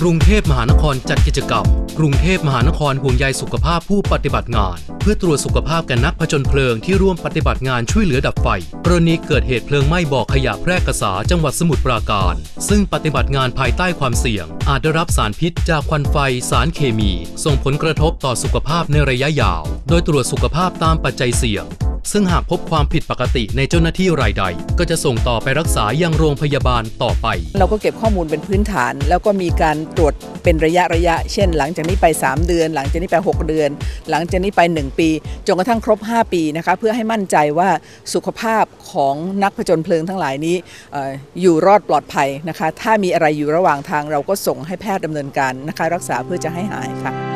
กรุงเทพมหานครจัดกิจกรรม กรุงเทพมหานครห่วงใยสุขภาพผู้ปฏิบัติงาน เพื่อตรวจสุขภาพแก่นักผจญเพลิงที่ร่วมปฏิบัติงานช่วยเหลือดับไฟ กรณีเกิดเหตุเพลิงไหม้บ่อขยะแพร่กษาจังหวัดสมุทรปราการ ซึ่งปฏิบัติงานภายใต้ความเสี่ยง อาจได้รับสารพิษจากควันไฟสารเคมี ส่งผลกระทบต่อสุขภาพในระยะยาว โดยตรวจสุขภาพตามปัจจัยเสี่ยง ซึ่งหากพบความผิดปกติในเจ้าหน้าที่รายใด ก็จะส่งต่อไปรักษายังโรงพยาบาลต่อไป เราก็เก็บข้อมูลเป็นพื้นฐาน แล้วก็มีการตรวจเป็นระยะระยะ เช่น หลังจากนี้ไป 3 เดือน หลังจากนี้ไป 6 เดือน หลังจากนี้ไป 1 ปีจนกระทั่งครบ 5 ปีนะคะเพื่อให้มั่นใจว่าสุขภาพของนักผจญเพลิงทั้งหลายนี้อออยู่รอดปลอดภัยนะคะ ถ้ามีอะไรอยู่ระหว่างทางเราก็ส่งให้แพทย์ดำเนินการนะคะ รักษาเพื่อจะให้หายค่ะ